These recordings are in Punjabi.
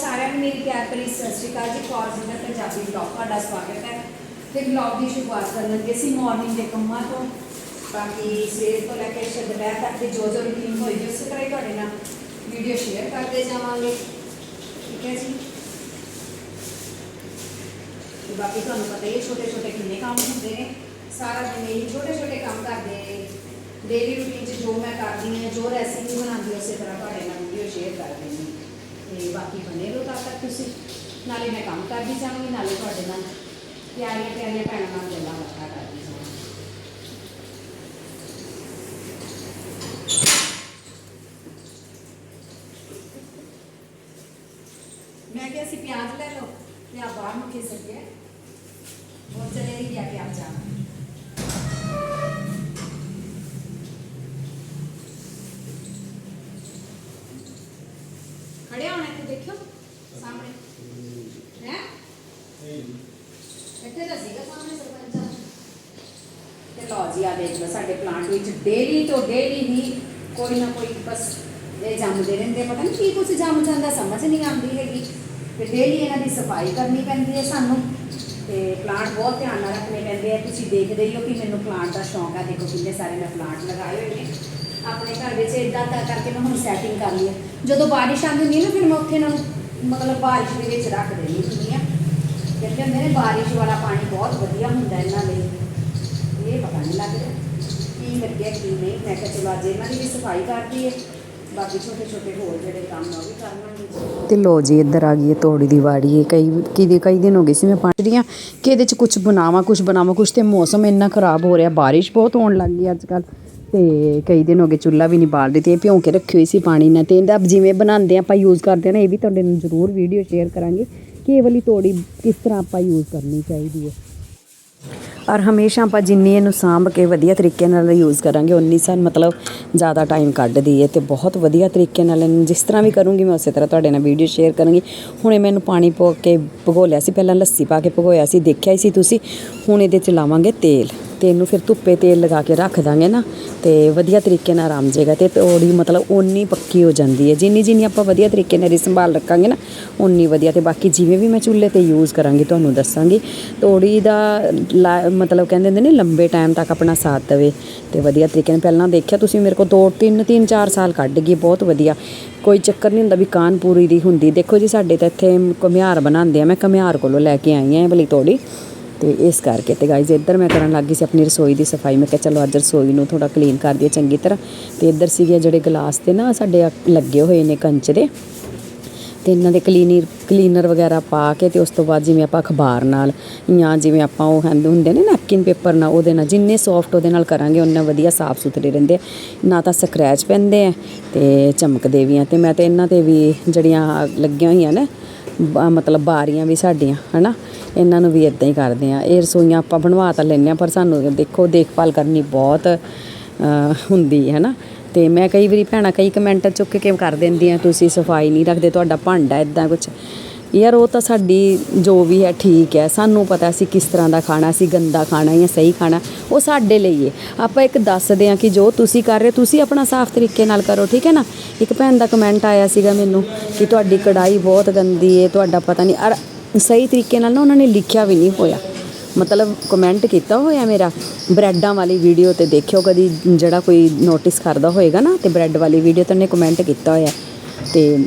ਸਾਰਿਆਂ ਨੂੰ ਮੇਰੀ ਪਿਆਰ ਭਰੀ ਸਤਿ ਸ਼੍ਰੀ ਅਕਾਲ ਜੀ। ਫੋਰਜਨਰ ਪੰਜਾਬੀ ਬਲੌਗ ਤੁਹਾਡਾ ਸਵਾਗਤ ਹੈ। ਤੇ ਬਲੌਗ ਦੀ ਸ਼ੁਰੂਆਤ ਕਰਨ ਲੱਗੇ ਸੀ ਮਾਰਨਿੰਗ ਦੇ ਕੰਮਾਂ ਤੋਂ। ਬਾਕੀ ਸਵੇਰ ਤੋਂ ਲੈ ਕੇ ਸ਼ਾਇਦ ਦੁਪਹਿਰ ਤੱਕ ਦੀ ਜੋ ਜੋ ਰੁਟੀਨ ਹੋਈ ਉਸੇ ਤਰ੍ਹਾਂ ਹੀ ਤੁਹਾਡੇ ਨਾਲ ਵੀਡੀਓ ਸ਼ੇਅਰ ਕਰਦੇ ਜਾਵਾਂਗੇ। ਠੀਕ ਹੈ ਜੀ? ਤੇ ਬਾਕੀ ਤੁਹਾਨੂੰ ਪਤਾ ਹੀ ਹੈ ਛੋਟੇ ਛੋਟੇ ਕਿੰਨੇ ਕੰਮ ਹੁੰਦੇ ਨੇ। ਸਾਰਾ ਦਿਨ ਇਹ ਛੋਟੇ ਛੋਟੇ ਕੰਮ ਕਰਦੇ ਡੇਲੀ ਰੂਟੀਨ 'ਚ ਜੋ ਮੈਂ ਕਰਦੀ ਹਾਂ, ਜੋ ਰੈਸਿਪੀ ਬਣਾਉਂਦੀ ਹਾਂ, ਉਸੇ ਤਰ੍ਹਾਂ ਤੁਹਾਡੇ ਨਾਲ ਵੀਡੀਓ ਸ਼ੇਅਰ ਕਰ ਦਿੰਦੀ ਹਾਂ। ਤੇ ਬਾਕੀ ਬਨੇ ਰਹੋ ਤਦ ਤੱਕ ਤੁਸੀਂ ਨਾਲੇ ਮੈਂ ਕੰਮ ਕਰਦੀ ਜਾਵਾਂਗੀ ਨਾਲੇ ਤੁਹਾਡੇ ਨਾਲ ਪਿਆਰੀਆਂ ਪਿਆਰੀਆਂ ਭੈਣਾਂ ਨਾਲ ਗੱਲਾਂ ਬਾਤਾਂ ਕਰਦੀ ਜਾਵਾਂਗੀ ਮੈਂ ਕਿਹਾ ਸੀ ਪਿਆਜ਼ ਲੈ ਲਓ ਤੇ ਆ ਬਾਹਰ ਨੂੰ ਖਿਸਕ ਗਿਆ और चले ही गया कि आप जाना ਡੇਲੀ ਤੋਂ ਡੇਲੀ ਹੀ ਕੋਈ ਨਾ ਕੋਈ ਬਸ ਇਹ ਜੰਮਦੇ ਰਹਿੰਦੇ ਪਤਾ ਨਹੀਂ ਕੀ ਕੁਝ ਜੰਮ ਜਾਂਦਾ, ਸਮਝ ਨਹੀਂ ਆਉਂਦੀ ਹੈਗੀ। ਤੇ ਡੇਲੀ ਇਹਨਾਂ ਦੀ ਸਫ਼ਾਈ ਕਰਨੀ ਪੈਂਦੀ ਹੈ ਸਾਨੂੰ। ਤੇ ਪਲਾਂਟ ਬਹੁਤ ਧਿਆਨ ਨਾਲ ਰੱਖਣੇ ਪੈਂਦੇ ਆ। ਤੁਸੀਂ ਦੇਖਦੇ ਹੀ ਹੋ ਕਿ ਮੈਨੂੰ ਪਲਾਂਟ ਦਾ ਸ਼ੌਂਕ ਆ। ਦੇਖੋ ਕਿੰਨੇ ਸਾਰੇ ਮੈਂ ਪਲਾਂਟ ਲਗਾਏ ਹੋਏ ਨੇ। ਆਪਣੇ ਘਰ ਵਿੱਚ ਇਦਾਂ ਤਾਂ ਕਰਕੇ ਮੈਂ ਹੁਣ ਸੈਟਿੰਗ ਕਰ ਲਈ ਹੈ ਜਦੋਂ ਬਾਰਿਸ਼ ਆਉਂਦੀ ਹੁੰਦੀ ਨਾ, ਫਿਰ ਮੈਂ ਉੱਥੇ ਨਾ ਮਤਲਬ ਬਾਰਿਸ਼ ਦੇ ਵਿੱਚ ਰੱਖ ਦੇਣੀ ਹੁੰਦੀ ਆ। ਕਹਿੰਦੇ ਹੁੰਦੇ ਨੇ, ਬਾਰਿਸ਼ ਵਾਲਾ ਪਾਣੀ ਬਹੁਤ ਵਧੀਆ ਹੁੰਦਾ ਇਹਨਾਂ ਲਈ। ਇਹ ਪਤਾ ਨਹੀਂ ਲੱਗ ਰਿਹਾ ਕੀ ਲੱਗਿਆ ਕੀ ਨਹੀਂ। ਮੈਂ ਕਿਹਾ ਚਲੋ ਅੱਜ ਇਹਨਾਂ ਦੀ ਵੀ ਸਫ਼ਾਈ ਕਰਦੀ ਹੈ ਬਾਕੀ ਛੋਟੇ ਛੋਟੇ ਹੋਰ ਜਿਹੜੇ ਕੰਮ ਆ ਉਹ ਵੀ ਕਰ ਲਾਂਗੇ। ਤੇ ਲੋ ਜੀ, ਇੱਧਰ ਆ ਗਈ ਤੋੜੀ ਦੀ ਵਾੜੀ। ਹੈ ਕਈ ਕਿਦੇ ਕਈ ਦਿਨ ਹੋ ਗਏ ਸੀ ਮੈਂ ਪੰਜ ਰੀਆਂ ਕਿ ਇਹਦੇ ਚ ਕੁਝ ਬਣਾਵਾਂ ਕੁਝ ਬਣਾਵਾਂ ਕੁਝ ਤੇ ਮੌਸਮ ਇੰਨਾ ਖਰਾਬ ਹੋ ਰਿਹਾ। ਬਾਰਿਸ਼ ਬਹੁਤ ਹੋਣ ਲੱਗ ਗਈ ਅੱਜ ਕੱਲ ਤੇ ਕਈ ਦਿਨ ਹੋ ਗਏ ਚੁੱਲ੍ਹਾ ਵੀ ਨਹੀਂ ਬਾਲ ਰਹੀ ਤੇ ਇਹ ਭਿਉਂ ਕੇ ਰੱਖੀ ਹੋਈ ਸੀ ਪਾਣੀ ਨਾਲ। ਤੇ ਇਹਦਾ ਜਿਵੇਂ ਬਣਾਉਂਦੇ ਆ, ਆਪਾਂ ਯੂਜ਼ ਕਰਦੇ ਆ ਨਾ, ਇਹ ਵੀ ਤੁਹਾਡੇ ਨੂੰ ਜ਼ਰੂਰ ਵੀਡੀਓ ਸ਼ੇਅਰ ਕਰਾਂਗੇ ਕਿ ਇਹ ਵਾਲੀ ਤੋੜੀ ਕਿਸ ਤਰ੍ਹਾਂ ਆਪਾਂ ਯੂਜ਼ ਕਰਨੀ ਚਾਹੀਦੀ ਹੈ। ਔਰ ਹਮੇਸ਼ਾ ਆਪਾਂ ਜਿੰਨੀ ਇਹਨੂੰ ਸਾਂਭ ਕੇ ਵਧੀਆ ਤਰੀਕੇ ਨਾਲ ਯੂਜ਼ ਕਰਾਂਗੇ, ਉਨੀ ਸਾਨੂੰ ਮਤਲਬ ਜ਼ਿਆਦਾ ਟਾਈਮ ਕੱਢਦੀ ਹੈ ਤੇ ਬਹੁਤ ਵਧੀਆ ਤਰੀਕੇ ਨਾਲ ਇਹਨੂੰ ਜਿਸ ਤਰ੍ਹਾਂ ਵੀ ਕਰੂੰਗੀ ਮੈਂ ਉਸੇ ਤਰ੍ਹਾਂ ਤੁਹਾਡੇ ਨਾਲ ਵੀਡੀਓ ਸ਼ੇਅਰ ਕਰਾਂਗੀ। ਹੁਣੇ ਮੈਨੂੰ ਪਾਣੀ ਪਾ ਕੇ ਭਗੋਲਿਆ ਸੀ, ਪਹਿਲਾਂ ਲੱਸੀ ਪਾ ਕੇ ਭਗੋਇਆ ਸੀ, ਦੇਖਿਆ ਹੀ ਸੀ ਤੁਸੀਂ, ਹੁਣ ਇਹਦੇ ਚ ਲਾਵਾਂਗੇ ਤੇਲ। ਤੇ ਇਹਨੂੰ ਫਿਰ ਧੁੱਪੇ ਤੇਲ ਲਗਾ ਕੇ ਰੱਖ ਦਾਂਗੇ ਨਾ, ਤੇ ਵਧੀਆ ਤਰੀਕੇ ਨਾਲ ਆਰਾਮ ਜੇਗਾ ਤੇ ਤੋੜੀ ਮਤਲਬ ਓਨੀ ਪੱਕੀ ਹੋ ਜਾਂਦੀ ਹੈ। ਜਿੰਨੀ ਜਿੰਨੀ ਆਪਾਂ ਵਧੀਆ ਤਰੀਕੇ ਨਾਲ ਇਹਦੀ ਸੰਭਾਲ ਰੱਖਾਂਗੇ ਨਾ, ਓਨੀ ਵਧੀਆ ਤੇ ਬਾਕੀ ਜਿਵੇਂ ਵੀ ਮੈਂ ਚੁੱਲ੍ਹੇ ਤੇ ਯੂਜ਼ ਕਰਾਂਗੀ ਤੁਹਾਨੂੰ ਦੱਸਾਂਗੀ। ਤੋੜੀ ਦਾ ਲਾ- ਮਤਲਬ ਕਹਿੰਦੇ ਹੁੰਦੇ ਨੇ ਲੰਬੇ ਟਾਈਮ ਤੱਕ ਆਪਣਾ ਸਾਥ ਦੇਵੇ ਤੇ ਵਧੀਆ ਤਰੀਕੇ ਨਾਲ ਪਹਿਲਾਂ ਦੇਖਿਆ ਤੁਸੀਂ ਮੇਰੇ ਕੋਲ ਦੋ, ਤਿੰਨ ਤਿੰਨ, ਚਾਰ ਸਾਲ ਕੱਢ ਗਈ, ਬਹੁਤ ਵਧੀਆ। ਕੋਈ ਚੱਕਰ ਨਹੀਂ ਹੁੰਦਾ ਵੀ ਕਾਨਪੂਰੀ ਦੀ ਹੁੰਦੀ। ਦੇਖੋ ਜੀ ਸਾਡੇ ਤਾਂ ਇੱਥੇ ਘੁਮਿਆਰ ਬਣਾਉਂਦੇ ਆ, ਮੈਂ ਘੁਮਿਆਰ ਕੋਲੋਂ ਲੈ ਕੇ ਆਈ ਆ ਇਹ ਵਾਲੀ ਤੋੜੀ। ਤੇ ਇਸ ਕਰਕੇ ਤੇ ਗਾਈਜ਼ ਇੱਧਰ ਮੈਂ ਕਰਨ ਲੱਗੀ ਸੀ ਆਪਣੀ ਰਸੋਈ ਦੀ ਸਫ਼ਾਈ। ਮੈਂ ਕਿਹਾ ਚਲੋ ਅੱਜ ਰਸੋਈ ਨੂੰ ਥੋੜਾ ਕਲੀਨ ਕਰ ਦਈਏ ਚੰਗੀ ਤਰ੍ਹਾਂ। ਤੇ ਇੱਧਰ ਸੀਗੇ ਜਿਹੜੇ ਗਲਾਸ ਤੇ ਨਾ ਸਾਡੇ ਆ ਲੱਗੇ ਹੋਏ ਨੇ ਕੰਚ ਦੇ। ਤੇ ਇਹਨਾਂ ਦੇ ਕਲੀਨਰ ਕਲੀਨਰ ਵਗੈਰਾ ਪਾ ਕੇ ਤੇ ਉਸ ਤੋਂ ਬਾਅਦ ਜਿਵੇਂ ਆਪਾਂ ਅਖਬਾਰ ਨਾਲ ਜਾਂ ਜਿਵੇਂ ਆਪਾਂ ਉਹ ਹੁੰਦੇ ਹੁੰਦੇ ਨੇ ਨੈਪਕਿਨ ਪੇਪਰ ਨਾਲ, ਉਹਦੇ ਨਾਲ ਜਿੰਨੇ ਸੌਫਟ ਉਹਦੇ ਨਾਲ ਕਰਾਂਗੇ ਉਹਨਾਂ ਵਧੀਆ ਸਾਫ਼ ਸੁਥਰੇ ਰਹਿੰਦੇ ਨਾ ਤਾਂ ਸਕ੍ਰੈਚ ਪੈਂਦੇ ਆ ਤੇ ਚਮਕਦੇ ਵੀ ਆ। ਤੇ ਮੈਂ ਤੇ ਇਹਨਾਂ ਤੇ ਵੀ ਜਿਹੜੀਆਂ ਲੱਗੀਆਂ ਹੋਈਆਂ ਨੇ, ਬ- ਮਤਲਬ ਬਾਰੀਆਂ ਵੀ ਸਾਡੀਆਂ, ਹਨਾ? ਇਹਨਾਂ ਨੂੰ ਵੀ ਇਦਾਂ ਹੀ ਕਰਦੇ ਆ। ਇਹ ਰਸੋਈਆਂ ਆਪਾਂ ਬਣਵਾ ਤਾਂ ਲੈਂਦੇ ਆ, ਪਰ ਸਾਨੂੰ ਦੇਖੋ, ਦੇਖਭਾਲ ਕਰਨੀ ਬਹੁਤ ਹੁੰਦੀ ਹੈ ਨਾ। ਤੇ ਮੈਂ ਕਈ ਵਾਰੀ ਭੈਣਾਂ ਕਈ ਕਮੈਂਟ ਚੁੱਕ ਕੇ ਕਰ ਦਿੰਦੀਆਂ, ਤੁਸੀਂ ਸਫ਼ਾਈ ਨਹੀਂ ਰੱਖਦੇ, ਤੁਹਾਡਾ ਭਾਂਡਾ ਇਦਾਂ ਕੁਝ ਯਾਰ ਉਹ ਤਾਂ ਸਾਡੀ ਜੋ ਵੀ ਹੈ, ਠੀਕ ਹੈ। ਸਾਨੂੰ ਪਤਾ ਸੀ ਕਿਸ ਤਰ੍ਹਾਂ ਦਾ ਖਾਣਾ ਸੀ ਗੰਦਾ ਖਾਣਾ ਜਾਂ ਸਹੀ ਖਾਣਾ, ਉਹ ਸਾਡੇ ਲਈ ਹੈ ਆਪਾਂ ਇੱਕ ਦੱਸਦੇ ਹਾਂ ਕਿ ਜੋ ਤੁਸੀਂ ਕਰ ਰਹੇ ਤੁਸੀਂ ਆਪਣਾ ਸਾਫ਼ ਤਰੀਕੇ ਨਾਲ ਕਰੋ, ਠੀਕ ਹੈ ਨਾ? ਇੱਕ ਭੈਣ ਦਾ ਕਮੈਂਟ ਆਇਆ ਸੀਗਾ ਮੈਨੂੰ ਕਿ ਤੁਹਾਡੀ ਕੜਾਈ ਬਹੁਤ ਗੰਦੀ ਹੈ ਤੁਹਾਡਾ ਪਤਾ ਨਹੀਂ, ਅਰ ਸਹੀ ਤਰੀਕੇ ਨਾਲ ਨਾ ਉਹਨਾਂ ਨੇ ਲਿਖਿਆ ਵੀ ਨਹੀਂ ਹੋਇਆ। ਮਤਲਬ ਕਮੈਂਟ ਕੀਤਾ ਹੋਇਆ ਮੇਰਾ, ਬ੍ਰੈਡਾਂ ਵਾਲੀ ਵੀਡੀਓ ਤੇ ਦੇਖਿਓ, ਕਦੀ ਜਿਹੜਾ ਕੋਈ ਨੋਟਿਸ ਕਰਦਾ ਹੋਏਗਾ ਨਾ, ਤੇ ਬ੍ਰੈਡ ਵਾਲੀ ਵੀਡੀਓ ਤੇ ਉਹਨੇ ਕਮੈਂਟ ਕੀਤਾ ਹੋਇਆ। ਤੇ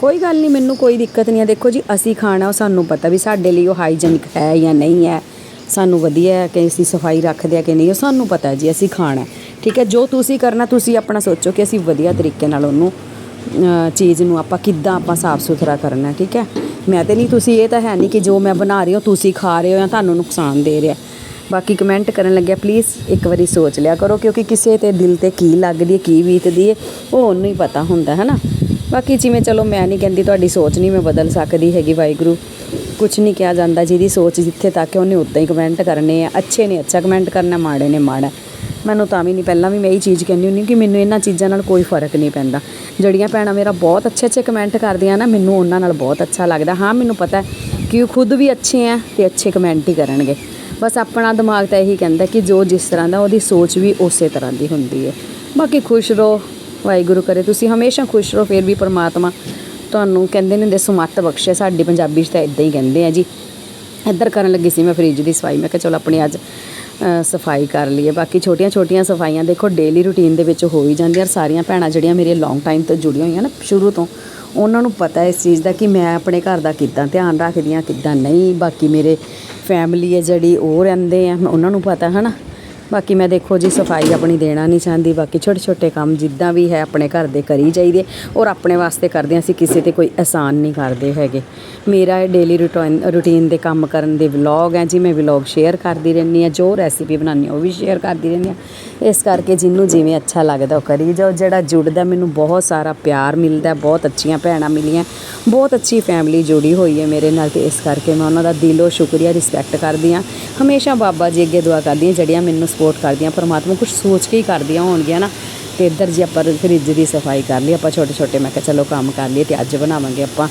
ਕੋਈ ਗੱਲ ਨਹੀਂ, ਮੈਨੂੰ ਕੋਈ ਦਿੱਕਤ ਨਹੀਂ ਆ। ਦੇਖੋ ਜੀ, ਅਸੀਂ ਖਾਣਾ, ਉਹ ਸਾਨੂੰ ਪਤਾ ਵੀ ਸਾਡੇ ਲਈ ਉਹ ਹਾਈਜੀਨਿਕ ਹੈ ਜਾਂ ਨਹੀਂ ਹੈ। ਸਾਨੂੰ ਵਧੀਆ ਹੈ ਕਿ ਅਸੀਂ ਸਫ਼ਾਈ ਰੱਖਦੇ ਆ ਕਿ ਨਹੀਂ, ਉਹ ਸਾਨੂੰ ਪਤਾ ਜੀ, ਅਸੀਂ ਖਾਣਾ ਠੀਕ ਹੈ, ਜੋ ਤੁਸੀਂ ਕਰਨਾ, ਤੁਸੀਂ ਆਪਣਾ ਸੋਚੋ ਕਿ ਅਸੀਂ ਵਧੀਆ ਤਰੀਕੇ ਨਾਲ ਉਹਨੂੰ ਚੀਜ਼ ਨੂੰ ਆਪਾਂ ਕਿੱਦਾਂ ਆਪਾਂ ਸਾਫ਼ ਸੁਥਰਾ ਕਰਨਾ, ਠੀਕ ਹੈ? ਮੈਂ ਤੇ ਨਹੀਂ, ਤੁਸੀਂ ਇਹ ਤਾਂ ਹੈ ਨਹੀਂ ਕਿ ਜੋ ਮੈਂ ਬਣਾ ਰਹੀ ਹਾਂ ਤੁਸੀਂ ਖਾ ਰਹੇ ਹੋ ਜਾਂ ਤੁਹਾਨੂੰ ਨੁਕਸਾਨ ਦੇ ਰਿਹਾ। ਬਾਕੀ ਕਮੈਂਟ ਕਰਨ ਲੱਗਿਆ ਪਲੀਜ਼ ਇੱਕ ਵਾਰੀ ਸੋਚ ਲਿਆ ਕਰੋ, ਕਿਉਂਕਿ ਕਿਸੇ ਤੇ ਦਿਲ ਤੇ ਕੀ ਲੱਗਦੀ ਹੈ, ਕੀ ਬੀਤਦੀ ਹੈ, ਉਹ ਉਹਨੂੰ ਹੀ ਪਤਾ ਹੁੰਦਾ ਹੈ ਨਾ ਬਾਕੀ ਜਿਵੇਂ, ਚਲੋ ਮੈਂ ਨਹੀਂ ਕਹਿੰਦੀ ਤੁਹਾਡੀ ਸੋਚ ਨਹੀਂ ਮੈਂ ਬਦਲ ਸਕਦੀ ਹੈਗੀ ਵਾਹਿਗੁਰੂ। ਕੁਝ ਨਹੀਂ ਕਿਹਾ ਜਾਂਦਾ ਜਿਹਦੀ ਸੋਚ ਜਿੱਥੇ ਤੱਕ ਉਹਨੇ ਉਦਾਂ ਹੀ ਕਮੈਂਟ ਕਰਨੇ ਆ। ਅੱਛੇ ਨੇ, ਅੱਛਾ ਕਮੈਂਟ ਕਰਨਾ, ਮਾੜੇ ਨੇ ਮਾੜਾ। ਮੈਨੂੰ ਤਾਂ ਵੀ ਨਹੀਂ, ਪਹਿਲਾਂ ਵੀ ਮੈਂ ਇਹੀ ਚੀਜ਼ ਕਹਿੰਦੀ ਹੁੰਦੀ ਕਿ ਮੈਨੂੰ ਇਹਨਾਂ ਚੀਜ਼ਾਂ ਨਾਲ ਕੋਈ ਫ਼ਰਕ ਨਹੀਂ ਪੈਂਦਾ। ਜਿਹੜੀਆਂ ਭੈਣਾਂ ਮੇਰਾ ਬਹੁਤ ਅੱਛੇ ਅੱਛੇ ਕਮੈਂਟ ਕਰਦੀਆਂ ਨਾ, ਮੈਨੂੰ ਉਹਨਾਂ ਨਾਲ ਬਹੁਤ ਅੱਛਾ ਲੱਗਦਾ। ਹਾਂ, ਮੈਨੂੰ ਪਤਾ ਕਿ ਉਹ ਖੁਦ ਵੀ ਅੱਛੇ ਆ ਤੇ ਅੱਛੇ ਕਮੈਂਟ ਹੀ ਕਰਨਗੇ। ਬਸ ਆਪਣਾ ਦਿਮਾਗ ਤਾਂ ਇਹੀ ਕਹਿੰਦਾ ਕਿ ਜੋ ਜਿਸ ਤਰ੍ਹਾਂ ਦਾ ਉਹਦੀ ਸੋਚ ਵੀ ਉਸੇ ਤਰ੍ਹਾਂ ਦੀ ਹੁੰਦੀ ਹੈ। ਬਾਕੀ ਖੁਸ਼ ਰਹੋ, ਵਾਹਿਗੁਰੂ ਕਰੇ। ਤੁਸੀਂ ਹਮੇਸ਼ਾ ਖੁਸ਼ ਰਹੋ, ਫਿਰ ਵੀ ਪਰਮਾਤਮਾ ਤੁਹਾਨੂੰ ਕਹਿੰਦੇ ਨੇ ਹੁੰਦੇ, ਸੁਮੱਤ ਬਖਸ਼ੇ। ਸਾਡੀ ਪੰਜਾਬੀ 'ਚ ਤਾਂ ਇਦਾਂ ਹੀ ਕਹਿੰਦੇ ਆ ਜੀ। ਇੱਧਰ ਕਰਨ ਲੱਗੀ ਸੀ ਮੈਂ ਫ੍ਰਿਜ ਦੀ ਸਫ਼ਾਈ। ਮੈਂ ਕਿਹਾ ਚਲੋ ਆਪਣੀ ਅੱਜ ਸਫ਼ਾਈ ਕਰ ਲਈਏ। ਬਾਕੀ ਛੋਟੀਆਂ ਛੋਟੀਆਂ ਸਫਾਈਆਂ ਦੇਖੋ ਡੇਲੀ ਰੂਟੀਨ ਦੇ ਵਿੱਚ ਹੋ ਹੀ ਜਾਂਦੀਆਂ। ਔਰ ਸਾਰੀਆਂ ਭੈਣਾਂ ਜਿਹੜੀਆਂ ਮੇਰੀਆਂ ਲੌਂਗ ਟਾਈਮ ਤੋਂ ਜੁੜੀਆਂ ਹੋਈਆਂ ਨਾ ਸ਼ੁਰੂ ਤੋਂ, ਉਹਨਾਂ ਨੂੰ ਪਤਾ ਇਸ ਚੀਜ਼ ਦਾ ਕਿ ਮੈਂ ਆਪਣੇ ਘਰ ਦਾ ਕਿੱਦਾਂ ਧਿਆਨ ਰੱਖਦੀ ਹਾਂ, ਕਿੱਦਾਂ ਨਹੀਂ। ਬਾਕੀ ਮੇਰੇ ਫੈਮਿਲੀ ਹੈ ਜਿਹੜੀ, ਉਹ ਰਹਿੰਦੇ ਆ, ਉਹਨਾਂ ਨੂੰ ਪਤਾ ਹੈ ਨਾ ਬਾਕੀ ਮੈਂ ਦੇਖੋ ਜੀ, ਸਫ਼ਾਈ ਆਪਣੀ ਦੇਣਾ ਨਹੀਂ ਚਾਹੁੰਦੀ, ਬਾਕੀ ਛੋਟੇ ਛੋਟੇ ਕੰਮ ਜਿੱਦਾਂ ਵੀ ਹੈ ਆਪਣੇ ਘਰ ਦੇ ਕਰੀ ਜਾਈਦੇ। ਔਰ ਆਪਣੇ ਵਾਸਤੇ ਕਰਦੇ ਹਾਂ, ਅਸੀਂ ਕਿਸੇ ਤੇ ਕੋਈ ਆਸਾਨ ਨਹੀਂ ਕਰਦੇ ਹੈਗੇ। ਮੇਰਾ ਡੇਲੀ ਰੂਟੀਨ ਰੂਟੀਨ ਦੇ ਕੰਮ ਕਰਨ ਦੇ ਵਲੌਗ ਹੈ ਜੀ, ਮੈਂ ਵਲੌਗ ਸ਼ੇਅਰ ਕਰਦੀ ਰਹਿੰਦੀ ਹਾਂ, ਜੋ ਰੈਸਿਪੀ ਬਣਾਉਂਦੀ ਹਾਂ, ਉਹ ਵੀ ਸ਼ੇਅਰ ਕਰਦੀ ਰਹਿੰਦੀ ਹਾਂ। ਇਸ ਕਰਕੇ ਜਿਹਨੂੰ ਜਿਵੇਂ ਅੱਛਾ ਲੱਗਦਾ ਉਹ ਕਰੀ ਜਾਓ। ਜਿਹੜਾ ਜੁੜਦਾ, ਮੈਨੂੰ ਬਹੁਤ ਸਾਰਾ ਪਿਆਰ ਮਿਲਦਾ, ਬਹੁਤ ਅੱਛੀਆਂ ਭੈਣਾਂ ਮਿਲੀਆਂ, ਬਹੁਤ ਅੱਛੀ ਫੈਮਿਲੀ ਜੁੜੀ ਹੋਈ ਹੈ ਮੇਰੇ ਨਾਲ ਤੇ ਇਸ ਕਰਕੇ ਮੈਂ ਉਹਨਾਂ ਦਾ ਦਿਲੋਂ ਸ਼ੁਕਰੀਆ ਰਿਸਪੈਕਟ ਕਰਦੀ ਹਾਂ। ਹਮੇਸ਼ਾ ਬਾਬਾ ਜੀ ਅੱਗੇ ਦੁਆ ਕਰਦੀ ਹਾਂ, ਜਿਹੜੀਆਂ ਮੈਨੂੰ ਸਪੋਰਟ ਕਰਦੀਆਂ, ਪਰਮਾਤਮਾ ਕੁਝ ਸੋਚ ਕੇ ਹੀ ਕਰਦੀਆਂ ਹੋਣਗੀਆਂ ਨਾ। ਤੇ ਇੱਧਰ ਜੀ ਆਪਾਂ ਫਰਿੱਜ ਦੀ ਸਫ਼ਾਈ ਕਰ ਲਈ, ਆਪਾਂ ਛੋਟੇ ਛੋਟੇ ਮੈਂ ਕਿਹਾ ਚਲੋ ਕੰਮ ਕਰ ਲਈਏ ਤੇ ਅੱਜ ਬਣਾਵਾਂਗੇ ਆਪਾਂ।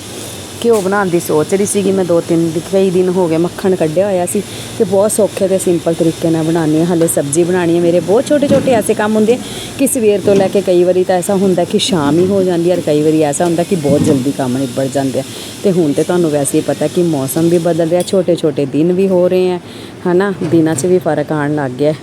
ਘਿਓ ਬਣਾਉਣ ਦੀ ਸੋਚ ਰਹੀ ਸੀਗੀ। ਮੈਂ ਦੋ ਤਿੰਨ ਕਈ ਦਿਨ ਹੋ ਗਏ ਮੱਖਣ ਕੱਢਿਆ ਹੋਇਆ ਸੀ ਤੇ ਬਹੁਤ ਸੌਖੇ ਤੇ ਸਿੰਪਲ ਤਰੀਕੇ ਨਾਲ ਬਣਾਉਣੀ ਹੈ। ਹਲੇ ਸਬਜ਼ੀ ਬਣਾਉਣੀ ਹੈ। ਮੇਰੇ ਬਹੁਤ ਛੋਟੇ ਛੋਟੇ ਐਸੇ ਕੰਮ ਹੁੰਦੇ ਕਿ ਸਵੇਰ ਤੋਂ ਲੈ ਕੇ ਕਈ ਵਾਰੀ ਤਾਂ ਐਸਾ ਹੁੰਦਾ ਕਿ ਸ਼ਾਮ ਹੀ ਹੋ ਜਾਂਦੀ ਹੈ ਔਰ ਕਈ ਵਾਰੀ ਐਸਾ ਹੁੰਦਾ ਕਿ ਬਹੁਤ ਜਲਦੀ ਕੰਮ ਨਿਬੜ ਜਾਂਦੇ ਆ। ਤੇ ਹੁਣ ਤੇ ਤੁਹਾਨੂੰ ਵੈਸੇ ਹੀ ਪਤਾ ਕਿ ਮੌਸਮ ਵੀ ਬਦਲ ਰਿਹਾ ਛੋਟੇ ਛੋਟੇ ਦਿਨ ਵੀ ਹੋ ਰਹੇ ਆ, ਹਨਾ? ਦਿਨਾਂ 'ਚ ਵੀ ਫ਼ਰਕ ਆਉਣ ਲੱਗ ਗਿਆ।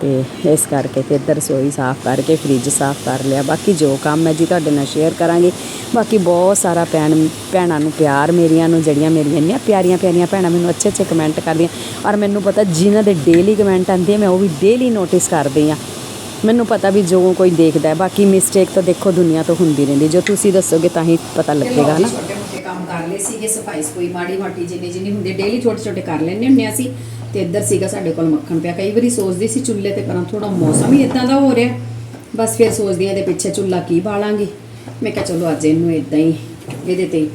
ਤੇ ਇਸ ਕਰਕੇ ਤੇ ਇੱਧਰ ਰਸੋਈ ਸਾਫ਼ ਕਰਕੇ ਫ੍ਰਿਜ ਸਾਫ਼ ਕਰ ਲਿਆ। ਬਾਕੀ ਜੋ ਕੰਮ ਹੈ ਜੀ ਤੁਹਾਡੇ ਨਾਲ ਸ਼ੇਅਰ ਕਰਾਂਗੇ। ਬਾਕੀ ਬਹੁਤ ਸਾਰਾ ਭੈਣ ਭੈਣਾਂ ਨੂੰ ਪਿਆਰ ਮੇਰੀਆਂ ਨੂੰ ਜਿਹੜੀਆਂ ਮੇਰੀਆਂ ਇੰਨੀਆਂ ਪਿਆਰੀਆਂ ਪਿਆਰੀਆਂ ਭੈਣਾਂ ਮੈਨੂੰ ਅੱਛੇ ਅੱਛੇ ਕਮੈਂਟ ਕਰਦੀਆਂ। ਔਰ ਮੈਨੂੰ ਪਤਾ ਜਿਨ੍ਹਾਂ ਦੇ ਡੇਲੀ ਕਮੈਂਟ ਆਉਂਦੇ ਆ ਮੈਂ ਉਹ ਵੀ ਡੇਲੀ ਨੋਟਿਸ ਕਰਦੀ ਆ ਮੈਨੂੰ ਪਤਾ ਵੀ ਜੋ ਕੋਈ ਦੇਖਦਾ ਹੈ। ਬਾਕੀ ਮਿਸਟੇਕ ਤਾਂ ਦੇਖੋ ਦੁਨੀਆ ਤੋਂ ਹੁੰਦੀ ਰਹਿੰਦੀ ਜੋ ਤੁਸੀਂ ਦੱਸੋਗੇ ਤਾਂ ਹੀ ਪਤਾ ਲੱਗੇਗਾ ਨਾ ਕੰਮ ਕਰ ਲਏ ਸੀਗੇ ਸਫ਼ਾਈ ਕੋਈ ਮਾੜੀ ਮਾਟੀ ਜਿੰਨੀ ਜਿੰਨੀ ਹੁੰਦੀ ਡੇਲੀ ਛੋਟੇ ਛੋਟੇ ਕਰ ਲੈਣੇ ਹੁੰਦੇ ਹਾਂ ਅਸੀਂ। ਤੇ ਇੱਧਰ ਸੀਗਾ ਸਾਡੇ ਕੋਲ ਮੱਖਣ ਪਿਆ। ਕਈ ਵਾਰੀ ਸੋਚਦੀ ਸੀ ਚੁੱਲ੍ਹੇ ਤੇ ਕਰਾਂ ਥੋੜਾ ਮੌਸਮ ਹੀ ਇਦਾਂ ਦਾ ਹੋ ਰਿਹਾ। ਬਸ ਫਿਰ ਸੋਚਦੀ ਹਾਂ ਇਹਦੇ ਪਿੱਛੇ ਚੁੱਲ੍ਹਾ ਕੀ ਬਾਲਾਂਗੇ। ਮੈਂ ਕਿਹਾ ਚਲੋ ਅੱਜ ਇਹਨੂੰ ਇਦਾਂ ਹੀ ਇਹਦੇ ਤੇ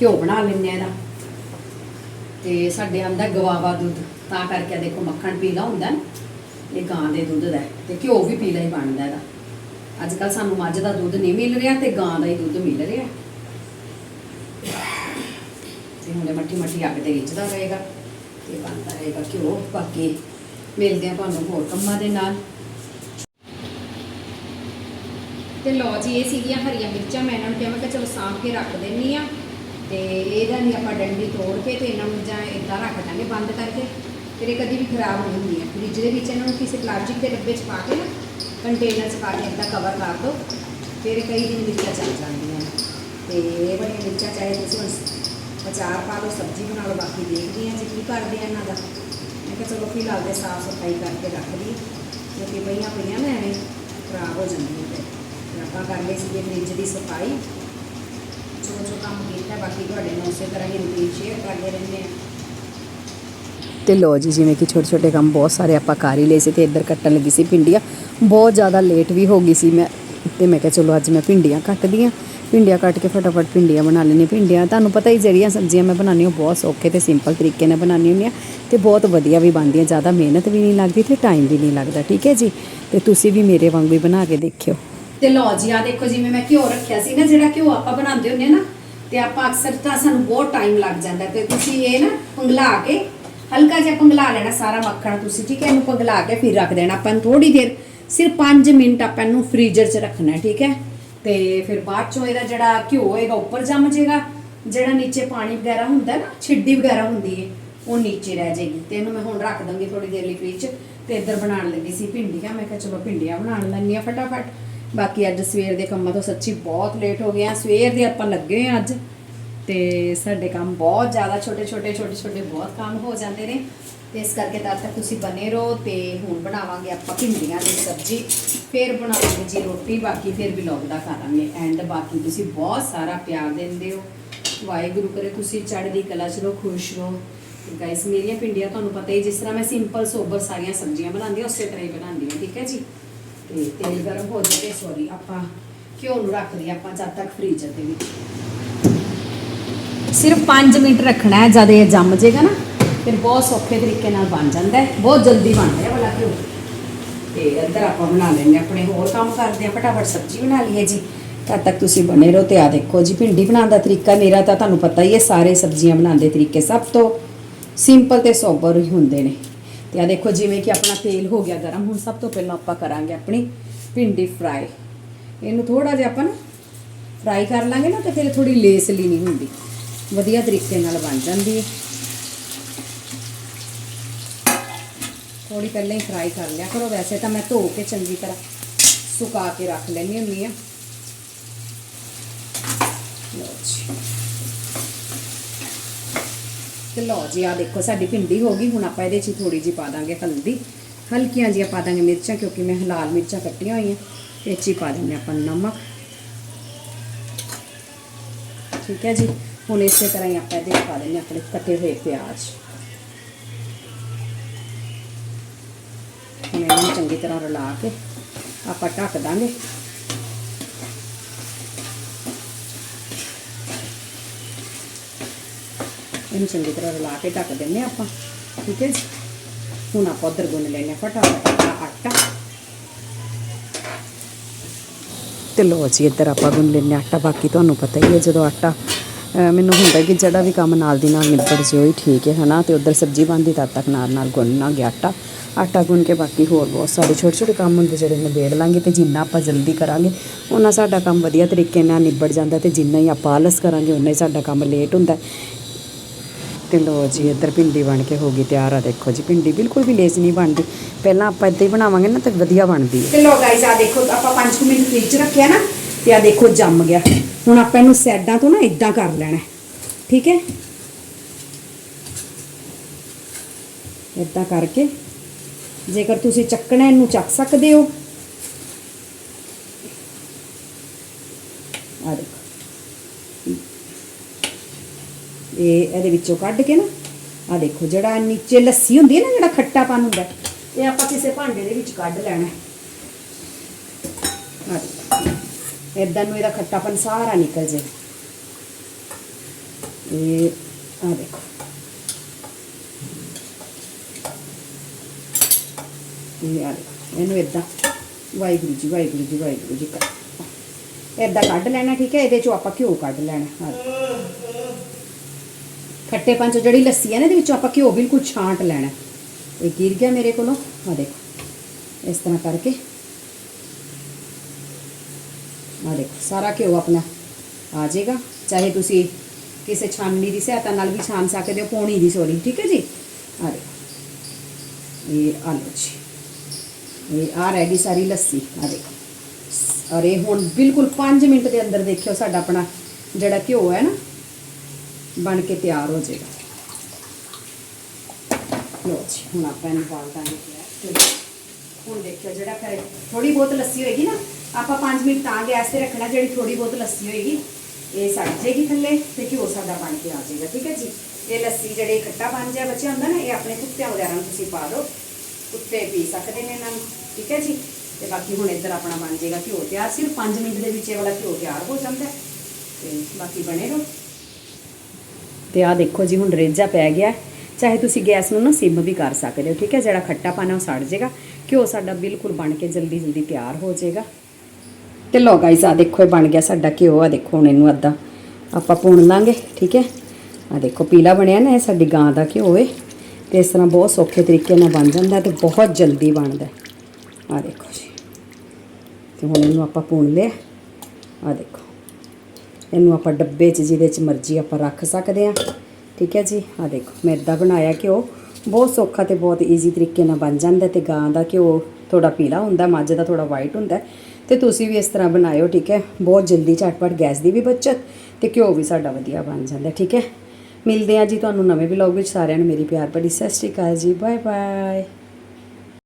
ਘਿਓ ਬਣਾ ਲੈਂਦੇ ਆ ਇਹਦਾ। ਤੇ ਸਾਡੇ ਆਂਦਾ ਗਵਾਵਾ ਦੁੱਧ, ਤਾਂ ਕਰਕੇ ਦੇਖੋ ਮੱਖਣ ਪੀਲਾ ਹੁੰਦਾ ਨਾ। ਇਹ ਗਾਂ ਦੇ ਦੁੱਧ ਦਾ ਹੈ ਤੇ ਘਿਓ ਵੀ ਪੀਲਾ ਹੀ ਬਣਦਾ ਇਹਦਾ। ਅੱਜ ਕੱਲ ਸਾਨੂੰ ਮੱਝ ਦਾ ਦੁੱਧ ਨਹੀਂ ਮਿਲ ਰਿਹਾ ਤੇ ਗਾਂ ਦਾ ਹੀ ਦੁੱਧ ਮਿਲ ਰਿਹਾ। ਤੇ ਹੁਣੇ ਮੱਠੀ ਮੱਠੀ ਅੱਗ ਤੇ ਰਿੱਝਦਾ ਰਹੇਗਾ। ਤੇ ਬਣਦਾ ਰਹੇਗਾ ਘਿਓ ਬਾਕੀ ਮਿਲਦੇ ਆ ਤੁਹਾਨੂੰ ਹੋਰ ਕੰਮਾਂ ਦੇ ਨਾਲ ਤੇ ਲੋ ਜੀ, ਇਹ ਸੀਗੀਆਂ ਹਰੀਆਂ ਮਿਰਚਾਂ। ਮੈਂ ਇਹਨਾਂ ਨੂੰ ਕਿਹਾ, ਮੈਂ ਕਿ ਚਲੋ ਸਾਂਭ ਕੇ ਰੱਖ ਦਿੰਨੀ ਆ। ਤੇ ਇਹਦਾ ਨਹੀਂ ਆਪਾਂ ਡੰਡੀ ਤੋੜ ਕੇ ਤੇ ਇਹਨਾਂ ਨੂੰ ਜਾਂ ਇਦਾਂ ਰੱਖ ਦਾਂਗੇ ਬੰਦ ਕਰਕੇ। ਫਿਰ ਇਹ ਕਦੀ ਵੀ ਖਰਾਬ ਨਹੀਂ ਹੁੰਦੀਆਂ ਫ੍ਰਿਜ ਦੇ ਵਿੱਚ ਇਹਨਾਂ ਨੂੰ ਕਿਸੇ ਪਲਾਸਟਿਕ ਦੇ ਡੱਬੇ 'ਚ ਪਾ ਕੇ ਨਾ ਕੰਟੇਨਰ 'ਚ ਪਾ ਕੇ ਇਦਾਂ ਕਵਰ ਕਰ ਦਿਓ ਫਿਰ ਕਈ ਦਿਨ ਮਿਰਚਾਂ ਚੱਲ ਜਾਂਦੀਆਂ ਨੇ। ਤੇ ਇਹ ਬੜੀਆਂ ਮਿਰਚਾਂ ਚਾਹੀਦੀਆਂ ਤੁਸੀਂ ਅਚਾਰ ਪਾ ਲਓ, ਸਬਜ਼ੀ ਬਣਾ ਲਓ, ਬਾਕੀ ਦੇਖਦੇ ਹਾਂ ਜੀ ਕੀ ਕਰਦੇ ਆ ਇਹਨਾਂ ਦਾ। ਮੈਂ ਕਿਹਾ ਚਲੋ ਫਿਲਹਾਲ ਤੇ ਸਾਫ਼ ਸਫ਼ਾਈ ਕਰਕੇ ਰੱਖ ਦਈਏ ਕਿਉਂਕਿ ਪਈਆਂ ਪਈਆਂ ਨਾ ਐਵੇਂ, ਖਰਾਬ ਹੋ ਜਾਂਦੀਆਂ ਤੇ ਆਪਾਂ ਕਰ ਲਈ ਸੀ ਫ੍ਰਿਜ ਦੀ ਸਫ਼ਾਈ। ਜੋ ਜੋ ਕੰਮ ਕੀਤਾ, ਬਾਕੀ ਤੁਹਾਡੇ ਨਾਲ ਉਸੇ ਤਰ੍ਹਾਂ ਹੀ ਰੂਟੀਨ ਸ਼ੇਅਰ ਕਰਦੇ ਰਹਿੰਦੇ ਆ ਤੇ ਲੋ ਜੀ, ਜਿਵੇਂ ਕਿ ਛੋਟੇ ਛੋਟੇ ਕੰਮ ਬਹੁਤ ਸਾਰੇ ਆਪਾਂ ਕਰ ਹੀ ਲਏ ਸੀ ਤੇ ਇੱਧਰ ਕੱਟਣ ਲੱਗੀ ਸੀ ਭਿੰਡੀਆਂ। ਬਹੁਤ ਜ਼ਿਆਦਾ ਲੇਟ ਵੀ ਹੋ ਗਈ ਸੀ ਮੈਂ, ਤੇ ਮੈਂ ਕਿਹਾ ਚਲੋ ਅੱਜ ਮੈਂ ਭਿੰਡੀਆਂ ਕੱਟਦੀ ਹਾਂ। ਭਿੰਡੀਆਂ ਕੱਟ ਕੇ ਫਟਾਫਟ ਭਿੰਡੀਆਂ ਬਣਾ ਲੈਣੀ ਭਿੰਡੀਆਂ ਤੁਹਾਨੂੰ ਪਤਾ ਹੀ ਜਿਹੜੀਆਂ ਸਬਜ਼ੀਆਂ ਮੈਂ ਬਣਾਉਂਦੀ ਹਾਂ ਬਹੁਤ ਸੌਖੇ ਤੇ ਸਿੰਪਲ ਤਰੀਕੇ ਨਾਲ ਬਣਾਉਂਦੀ ਹੁੰਦੀ ਹਾਂ ਤੇ ਬਹੁਤ ਵਧੀਆ ਵੀ ਬਣਦੀਆਂ, ਜ਼ਿਆਦਾ ਮਿਹਨਤ ਵੀ ਨਹੀਂ ਲੱਗਦੀ ਤੇ ਟਾਈਮ ਵੀ ਨਹੀਂ ਲੱਗਦਾ, ਠੀਕ ਹੈ ਜੀ? ਤੇ ਤੁਸੀਂ ਵੀ ਮੇਰੇ ਵਾਂਗੂ ਹੀ ਬਣਾ ਕੇ ਦੇਖਿਓ। ਤੇ ਲਓ ਜੀ ਆ ਦੇਖੋ ਜਿਵੇਂ ਮੈਂ ਘਿਓ ਰੱਖਿਆ ਸੀ ਨਾ, ਜਿਹੜਾ ਘਿਓ ਆਪਾਂ ਬਣਾਉਂਦੇ ਹੁੰਦੇ ਆ ਨਾ, ਤੇ ਆਪਾਂ ਅਕਸਰ ਤਾਂ ਸਾਨੂੰ ਬਹੁਤ ਟਾਈਮ ਲੱਗ ਜਾਂਦਾ ਤੇ ਤੁਸੀਂ ਇਹ ਨਾ ਪੰਗਲਾ ਕੇ, ਹਲਕਾ ਜਿਹਾ ਪੰਗਲਾ ਲੈਣਾ ਸਾਰਾ ਮੱਖਣ ਤੁਸੀਂ, ਠੀਕ ਹੈ? ਇਹਨੂੰ ਪੰਗਲਾ ਕੇ ਫਿਰ ਰੱਖ ਦੇਣਾ ਆਪਾਂ ਨੂੰ ਥੋੜੀ ਦੇਰ, ਸਿਰਫ 5 ਮਿੰਟ ਆਪਾਂ ਇਹਨੂੰ ਫ੍ਰੀਜ਼ਰ 'ਚ ਰੱਖਣਾ, ਠੀਕ ਹੈ? ਤੇ ਫਿਰ ਬਾਅਦ ਚੋਂ ਇਹਦਾ ਜਿਹੜਾ ਘਿਓ ਹੋਏਗਾ ਉੱਪਰ ਜੰਮ ਜਾਏਗਾ, ਜਿਹੜਾ ਨੀਚੇ ਪਾਣੀ ਵਗੈਰਾ ਹੁੰਦਾ ਨਾ, ਛਿੱਡੀ ਵਗੈਰਾ ਹੁੰਦੀ ਹੈ ਉਹ ਨੀਚੇ ਰਹਿ ਜਾਏਗੀ। ਤੇ ਇਹਨੂੰ ਮੈਂ ਹੁਣ ਰੱਖ ਦਾਂਗੀ ਥੋੜੀ ਦੇਰ ਲਈ ਫ੍ਰਿਜ 'ਚ ਤੇ ਇੱਧਰ ਬਣਾਉਣ ਲੱਗੀ ਸੀ ਭਿੰਡੀਆਂ। ਮੈਂ ਕਿਹਾ ਚਲੋ ਭਿੰਡੀਆਂ ਬਣਾਉਣ ਲੈਂਦੀ ਆ ਫਟਾਫਟ। ਬਾਕੀ ਅੱਜ ਸਵੇਰ ਦੇ ਕੰਮਾਂ ਤੋਂ ਸੱਚੀ ਬਹੁਤ ਲੇਟ ਹੋ ਗਿਆ ਸਵੇਰ ਦੇ ਆਪਾਂ ਲੱਗੇ ਹੋਏ ਹਾਂ ਅੱਜ। ਤੇ ਸਾਡੇ ਕੰਮ ਬਹੁਤ ਜ਼ਿਆਦਾ ਛੋਟੇ ਛੋਟੇ ਛੋਟੇ ਛੋਟੇ ਬਹੁਤ ਕੰਮ ਹੋ ਜਾਂਦੇ ਨੇ। ਤੇ ਇਸ ਕਰਕੇ ਤਦ ਤੱਕ ਤੁਸੀਂ ਬਨੇ ਰਹੋ ਤੇ ਹੁਣ ਬਣਾਵਾਂਗੇ ਆਪਾਂ ਭਿੰਡੀਆਂ ਦੀ ਸਬਜ਼ੀ, ਫਿਰ ਬਣਾਵਾਂਗੇ ਜੀ ਰੋਟੀ, ਬਾਕੀ ਫਿਰ ਵਲੌਗ ਦਾ ਕਰਾਂਗੇ। ਐਂਡ ਬਾਕੀ ਤੁਸੀਂ ਬਹੁਤ ਸਾਰਾ ਪਿਆਰ ਦਿੰਦੇ ਹੋ। ਵਾਹਿਗੁਰੂ ਕਰੇ ਤੁਸੀਂ ਚੜ੍ਹਦੀ ਕਲਾ ਚ ਰਹੋ, ਖੁਸ਼ ਰਹੋ। ਗਾਇਸ ਮੇਰੀਆਂ ਭਿੰਡੀਆਂ ਤੁਹਾਨੂੰ ਪਤਾ ਹੀ, ਜਿਸ ਤਰ੍ਹਾਂ ਮੈਂ ਸਿੰਪਲ ਸੋਬਰ ਸਾਰੀਆਂ ਸਬਜ਼ੀਆਂ ਬਣਾਉਂਦੀ ਹਾਂ, ਉਸੇ ਤਰ੍ਹਾਂ ਹੀ ਬਣਾਉਂਦੀ ਹਾਂ, ਠੀਕ ਹੈ ਜੀ? ਤੇ ਤੇਲ ਗਰਮ ਹੋ ਜਾਵੇ ਸੌਰੀ ਆਪਾਂ ਘਿਓ ਨੂੰ ਰੱਖ ਦਈਏ ਆਪਾਂ ਜਦ ਤੱਕ ਫ੍ਰੀਜ਼ਰ ਦੇ ਵਿੱਚ। ਸਿਰਫ 5 ਮਿੰਟ ਰੱਖਣਾ ਹੈ, ਜਦ ਇਹ ਜੰਮ ਜਾਏਗਾ ਨਾ ਫਿਰ ਬਹੁਤ ਸੌਖੇ ਤਰੀਕੇ ਨਾਲ ਬਣ ਜਾਂਦਾ ਹੈ। ਬਹੁਤ ਜਲਦੀ ਬਣਦਾ ਹੈ ਵਾਲਾ ਘਿਓ। ਤੇ ਇੱਧਰ ਆਪਾਂ ਬਣਾ ਲੈਂਦੇ ਹਾਂ, ਆਪਣੇ ਹੋਰ ਕੰਮ ਕਰਦੇ ਹਾਂ, ਫਟਾਫਟ ਸਬਜ਼ੀ ਬਣਾ ਲਈਏ ਜੀ। ਤਦ ਤੱਕ ਤੁਸੀਂ ਬਣੇ ਰਹੋ ਤੇ ਆ ਦੇਖੋ ਜੀ, ਭਿੰਡੀ ਬਣਾਉਣ ਦਾ ਤਰੀਕਾ ਮੇਰਾ ਤਾਂ ਤੁਹਾਨੂੰ ਪਤਾ ਹੀ ਹੈ, ਸਾਰੇ ਸਬਜ਼ੀਆਂ ਬਣਾਉਣ ਦੇ ਤਰੀਕੇ ਸਭ ਤੋਂ ਸਿੰਪਲ ਤੇ ਸੋਬਰ ਹੀ ਹੁੰਦੇ ਨੇ। ਤੇ ਆ ਦੇਖੋ ਜਿਵੇਂ ਕਿ ਆਪਣਾ ਤੇਲ ਹੋ ਗਿਆ ਗਰਮ, ਹੁਣ ਸਭ ਤੋਂ ਪਹਿਲਾਂ ਆਪਾਂ ਕਰਾਂਗੇ ਆਪਣੀ ਭਿੰਡੀ ਫਰਾਈ ਇਹਨੂੰ ਥੋੜਾ ਜਿਹਾ ਆਪਾਂ ਨਾ ਫਰਾਈ ਕਰ ਲਾਂਗੇ ਨਾ, ਤੇ ਫਿਰ ਥੋੜੀ ਲੇਸਲੀ ਨਹੀਂ ਹੁੰਦੀ। ਵਧੀਆ ਤਰੀਕੇ ਨਾਲ ਬਣ ਜਾਂਦੀ ਹੈ। ਥੋੜੀ ਪਹਿਲਾਂ ਹੀ ਫਰਾਈ ਕਰ ਲਿਆ ਕਰੋ ਵੈਸੇ ਤਾਂ ਮੈਂ ਧੋ ਕੇ ਚੰਗੀ ਤਰ੍ਹਾਂ ਸੁਕਾ ਕੇ ਰੱਖ ਲੈਣੀ ਹੁੰਦੀ ਆ ਲਓ ਜੀ ਤੇ ਲਓ ਜੀ ਆ ਦੇਖੋ ਸਾਡੀ ਭਿੰਡੀ ਹੋ ਗਈ ਹੁਣ ਆਪਾਂ ਇਹਦੇ 'ਚ ਥੋੜੀ ਜੀ ਪਾ ਦਾਂਗੇ ਹਲਦੀ ਹਲਕੀਆਂ ਜੀਆਂ ਪਾ ਦਾਂਗੇ ਮਿਰਚਾਂ ਕਿਉਂਕਿ ਮੈਂ ਲਾਲ ਮਿਰਚਾਂ ਕੱਟੀਆਂ ਹੋਈਆਂ ਇਹ 'ਚ ਹੀ ਪਾ ਦਿੰਦੇ ਆਪਾਂ ਨਮਕ ਠੀਕ ਹੈ ਜੀ ਹੁਣ ਇਸੇ ਤਰ੍ਹਾਂ ਹੀ ਆਪਾਂ ਇਹਦੇ 'ਚ ਪਾ ਦਿੰਦੇ ਹਾਂ ਆਪਣੇ ਕੱਟੇ ਹੋਏ ਪਿਆਜ਼ ਹੁਣ ਇਹਨੂੰ ਚੰਗੀ ਤਰ੍ਹਾਂ ਰਲਾ ਕੇ ਆਪਾਂ ਢੱਕ ਦਾਂਗੇ। ਇਹਨੂੰ ਚੰਗੀ ਤਰ੍ਹਾਂ ਰਲਾ ਕੇ ਢੱਕ ਦਿੰਦੇ ਹਾਂ ਆਪਾਂ, ਠੀਕ ਹੈ ਜੀ? ਹੁਣ ਆਪਾਂ ਉਧਰ ਗੁੰਨ ਲੈਣੇ ਫਟਾਫਟ ਆਟਾ। ਤੇ ਲੋ ਜੀ, ਇੱਧਰ ਆਪਾਂ ਗੁੰਨ ਲੈਂਦੇ ਹਾਂ ਆਟਾ, ਬਾਕੀ ਤੁਹਾਨੂੰ ਪਤਾ ਹੀ ਹੈ ਜਦੋਂ ਆਟਾ ਮੈਨੂੰ ਹੁੰਦਾ ਕਿ ਜਿਹੜਾ ਵੀ ਕੰਮ ਨਾਲ ਦੀ ਨਾਲ ਨਿਬੜ ਜੇ ਉਹੀ ਠੀਕ ਹੈ, ਹਨਾ? ਤੇ ਉਧਰ ਸਬਜ਼ੀ ਬਣਦੀ ਤਦ ਤੱਕ ਨਾਲ ਨਾਲ ਗੁੰਨਣਾ ਗਿਆ ਆਟਾ। ਆਟਾ ਗੁੰਨ ਕੇ ਬਾਕੀ ਹੋਰ ਬਹੁਤ ਸਾਰੇ ਛੋਟੇ ਛੋਟੇ ਕੰਮ ਹੁੰਦੇ ਜਿਹੜੇ ਨਿਬੇੜ ਲਾਂਗੇ ਤੇ ਜਿੰਨਾ ਆਪਾਂ ਜਲਦੀ ਕਰਾਂਗੇ ਉਹਨਾਂ ਸਾਡਾ ਕੰਮ ਵਧੀਆ ਤਰੀਕੇ ਨਾਲ ਨਿਬੜ ਜਾਂਦਾ ਤੇ ਜਿੰਨਾ ਹੀ ਆਪਾਂ ਆਲਸ ਕਰਾਂਗੇ ਉਨਾ ਹੀ ਸਾਡਾ ਕੰਮ ਲੇਟ ਹੁੰਦਾ। ਤੇ ਲੋ ਜੀ, ਇੱਧਰ ਭਿੰਡੀ ਬਣ ਕੇ ਹੋ ਗਈ ਤਿਆਰ ਆ ਦੇਖੋ ਜੀ, ਭਿੰਡੀ ਬਿਲਕੁਲ ਵੀ ਲੇਜ ਨਹੀਂ ਬਣਦੀ। ਪਹਿਲਾਂ ਆਪਾਂ ਇੱਦਾਂ ਹੀ ਬਣਾਵਾਂਗੇ ਨਾ ਤੇ ਵਧੀਆ ਬਣਦੀ ਹੈ। ਤੇ ਲੋ ਗਾਇਸ ਆ ਦੇਖੋ, ਆਪਾਂ 5 ਮਿੰਟ ਫ੍ਰਿਜ ਰੱਖਿਆ ਨਾ ਤੇ ਆ ਦੇਖੋ ਜੰਮ ਗਿਆ। ਹੁਣ ਆਪਾਂ ਇਹਨੂੰ ਸਾਈਡਾਂ ਤੋਂ ਨਾ ਇਦਾਂ ਕਰ ਲੈਣਾ। ਠੀਕ ਹੈ? ਇਦਾਂ ਕਰਕੇ। ਜੇਕਰ ਤੁਸੀਂ ਚੱਕਣਾ ਇਹਨੂੰ ਚੱਕ ਸਕਦੇ ਹੋ। ਆ ਦੇਖੋ। ਇਹ ਇਹਦੇ ਵਿੱਚੋਂ ਕੱਢ ਕੇ ਨਾ, ਆ ਦੇਖੋ ਜਿਹੜਾ ਨੀਚੇ ਲੱਸੀ ਹੁੰਦੀ ਹੈ ਨਾ, ਜਿਹੜਾ ਖੱਟਾਪਨ ਹੁੰਦਾ ਇਹ ਆਪਾਂ ਕਿਸੇ ਭਾਂਡੇ ਦੇ ਵਿੱਚ ਕੱਢ ਲੈਣਾ ਆ ਦੇਖੋ। ਇਦਾਂ ਨੂੰ ਇਹਦਾ ਖੱਟਾਪਨ ਸਾਰਾ ਨਿਕਲ ਜੇ ਇਹ ਆ ਦੇਖੋ ਇਹ ਆ ਦੇਖੋ ਇਹਨੂੰ ਇਦਾਂ ਵਾਹਿਗੁਰੂ ਜੀ ਵਾਹਿਗੁਰੂ ਜੀ ਵਾਹਿਗੁਰੂ ਜੀ ਕਰ ਇਦਾਂ ਕੱਢ ਲੈਣਾ ਠੀਕ ਹੈ ਇਹਦੇ ਚੋਂ ਆਪਾਂ ਘਿਓ ਕੱਢ ਲੈਣਾ ਆ ਦੇਖੋ। ਖੱਟੇਪਨ ਚ ਜਿਹੜੀ ਲੱਸੀ ਹੈ ਨਾ ਇਹਦੇ ਵਿੱਚੋਂ ਆਪਾਂ ਘਿਓ ਬਿਲਕੁਲ ਛਾਂਟ ਲੈਣਾ ਇਹ ਗਿਰ ਗਿਆ ਮੇਰੇ ਕੋਲੋਂ ਆ ਦੇਖੋ ਇਸ ਤਰ੍ਹਾਂ ਕਰਕੇ ਆ ਦੇਖੋ, ਸਾਰਾ ਘਿਓ ਆਪਣਾ ਆ ਜਾਏਗਾ। ਚਾਹੇ ਤੁਸੀਂ ਕਿਸੇ ਛਾਨਣੀ ਦੀ ਸਹਾਇਤਾ ਨਾਲ ਵੀ ਛਾਨ ਸਕਦੇ ਹੋ, ਪੌਣੀ ਦੀ ਸੋਰੀ, ਠੀਕ ਹੈ ਜੀ? ਆ ਦੇਖੋ, ਇਹ ਆ ਜੀ। ਇਹ ਆ ਰਹਿ ਗਈ ਸਾਰੀ ਲੱਸੀ ਆ ਦੇਖੋ। ਔਰ ਇਹ ਹੁਣ ਬਿਲਕੁਲ 5 ਮਿੰਟ ਦੇ ਅੰਦਰ ਦੇਖਿਓ ਸਾਡਾ ਆਪਣਾ ਜਿਹੜਾ ਘਿਓ ਹੈ ਨਾ, ਬਣ ਕੇ ਤਿਆਰ ਹੋ ਜਾਏਗਾ। ਲੋ ਜੀ, ਹੁਣ ਆਪਾਂ ਇਹਨੂੰ ਬਾਲ ਦਾਂਗੇ ਹੁਣ ਦੇਖਿਓ ਜਿਹੜਾ ਫਿਰ ਥੋੜੀ ਬਹੁਤ ਲੱਸੀ ਹੋਏਗੀ ਨਾ ਆਪਾਂ 5 ਮਿੰਟ ਤਾਂ ਗੈਸ ਤੇ ਰੱਖਣਾ, ਜਿਹੜੀ ਥੋੜੀ ਬਹੁਤ ਲੱਸੀ ਹੋਏਗੀ, ਇਹ ਸੜ ਜਾਏਗੀ ਥੱਲੇ ਤੇ ਘਿਓ ਸਾਡਾ ਬਣ ਕੇ ਆ ਜਾਏਗਾ, ਠੀਕ ਹੈ ਜੀ? ਇਹ ਲੱਸੀ ਜਿਹੜੇ ਖੱਟਾ ਬਣ ਜਾ ਬੱਚਿਆ ਹੁੰਦਾ ਨਾ, ਇਹ ਆਪਣੇ ਕੁੱਤਿਆਂ ਵਗੈਰਾ ਨੂੰ ਤੁਸੀਂ ਪਾ ਦਿਓ। ਕੁੱਤੇ ਪੀ ਸਕਦੇ ਨੇ ਇਹਨਾਂ ਨੂੰ, ਠੀਕ ਹੈ ਜੀ? ਤੇ ਬਾਕੀ ਹੁਣ ਇੱਧਰ ਆਪਣਾ ਬਣ ਜਾਏਗਾ ਘਿਓ ਤਿਆਰ, ਸਿਰਫ 5 ਮਿੰਟ ਦੇ ਵਿੱਚ ਇਹ ਵਾਲਾ ਘਿਓ ਤਿਆਰ ਹੋ ਜਾਂਦਾ ਹੈ। ਤੇ ਬਾਕੀ ਬਣੇ ਰਹੋ। ਤੇ ਆ ਦੇਖੋ ਜੀ, ਹੁਣ ਰੇਜਾ ਪੈ ਗਿਆ। ਚਾਹੇ ਤੁਸੀਂ ਗੈਸ ਨੂੰ ਨਾ ਸਿਮ ਵੀ ਕਰ ਸਕਦੇ ਹੋ, ਠੀਕ ਹੈ? ਜਿਹੜਾ ਖੱਟਾ ਪਾਣਾ ਉਹ ਸੜ ਜਾਏਗਾ। ਘਿਓ ਸਾਡਾ ਬਿਲਕੁਲ ਬਣ ਕੇ ਜਲਦੀ ਜਲਦੀ ਤਿਆਰ ਹੋ ਜਾਏਗਾ। ਤੇ ਲੋ ਗਾਈਸ ਆ ਦੇਖੋ, ਇਹ ਬਣ ਗਿਆ ਸਾਡਾ ਘਿਓ ਆ ਦੇਖੋ ਹੁਣ ਇਹਨੂੰ ਅੱਧਾ ਆਪਾਂ ਭੁੰਨ ਲਾਂਗੇ, ਠੀਕ ਹੈ? ਆ ਦੇਖੋ, ਪੀਲਾ ਬਣਿਆ ਨਾ ਇਹ ਸਾਡੀ ਗਾਂ ਦਾ ਘਿਓ ਏ, ਤੇ ਇਸ ਤਰ੍ਹਾਂ ਬਹੁਤ ਸੌਖੇ ਤਰੀਕੇ ਨਾਲ ਬਣ ਜਾਂਦਾ ਤੇ ਬਹੁਤ ਜਲਦੀ ਬਣਦਾ ਆ ਦੇਖੋ ਜੀ, ਤੇ ਹੁਣ ਇਹਨੂੰ ਆਪਾਂ ਭੁੰਨ ਲਿਆ। ਆ ਦੇਖੋ, ਇਹਨੂੰ ਆਪਾਂ ਡੱਬੇ 'ਚ, ਜਿਹਦੇ 'ਚ ਮਰਜ਼ੀ ਆਪਾਂ ਰੱਖ ਸਕਦੇ ਆ ਠੀਕ ਹੈ ਜੀ? ਆ ਦੇਖੋ, ਮੈਂ ਇੱਦਾਂ ਬਣਾਇਆ ਘਿਓ, ਬਹੁਤ ਸੌਖਾ ਤੇ ਬਹੁਤ ਈਜ਼ੀ ਤਰੀਕੇ ਨਾਲ ਬਣ ਜਾਂਦਾ ਤੇ ਗਾਂ ਦਾ ਘਿਓ ਥੋੜਾ ਪੀਲਾ ਹੁੰਦਾ, ਮੱਝ ਦਾ ਥੋੜਾ ਵਾਈਟ ਹੁੰਦਾ ਤੇ ਤੁਸੀਂ ਵੀ ਇਸ ਤਰ੍ਹਾਂ ਬਣਾਇਓ, ਠੀਕ ਹੈ? ਬਹੁਤ ਜਲਦੀ ਝਟਪਟ ਗੈਸ ਦੀ ਵੀ ਬਚਤ ਤੇ ਘਿਓ ਵੀ ਸਾਡਾ ਵਧੀਆ ਬਣ ਜਾਂਦਾ, ਠੀਕ ਹੈ? ਮਿਲਦੇ ਆ ਜੀ ਤੁਹਾਨੂੰ ਨਵੇਂ ਵਲੌਗ ਵਿੱਚ ਸਾਰਿਆਂ ਨੂੰ। ਮੇਰੀ ਪਿਆਰ ਭਰੀ ਸਤਿ ਸ਼੍ਰੀ ਅਕਾਲ ਜੀ। Bye bye